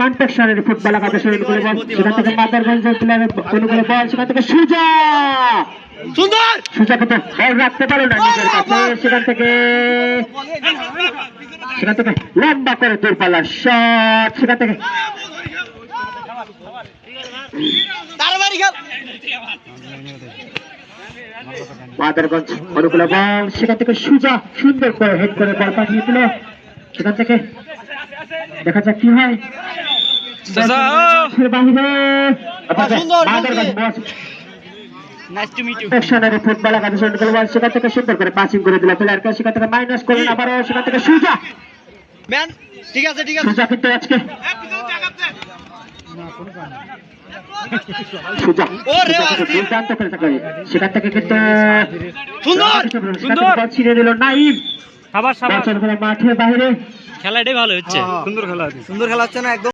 Confectionery football অনুকূলে বল সেখান থেকে মাদারগঞ্জের প্লেয়ারের অনুকূলে বল সেখান থেকে সুজা সুন্দর সুজা কিন্তু বল রাখতে পারো না নিজের কাছে সেখান থেকে সেখান থেকে লম্বা করে দূরপাল্লার শট সেখান থেকে মাদারগঞ্জ অনুকূলে বল। সেখান থেকে সুজা সুন্দর করে হেড করে বল পাঠিয়ে দিল। সেখান থেকে দেখা যাক কি হয়। ফুটবল একাদশ সেখান থেকে সুন্দর করে পাসিং করে দিল। প্লেয়ারকে সেখান থেকে মাইনাস করলেন আবারও সেখান থেকে সুজা। ম্যান ঠিক আছে ঠিক আছে। সুজা কিন্তু আজকে সেখান থেকে সুন্দর ছিঁড়ে দিল নাইম। আবার বল মাঠের বাইরে। খেলাটাই ভালো হচ্ছে। সুন্দর খেলা সুন্দর খেলা হচ্ছে না একদম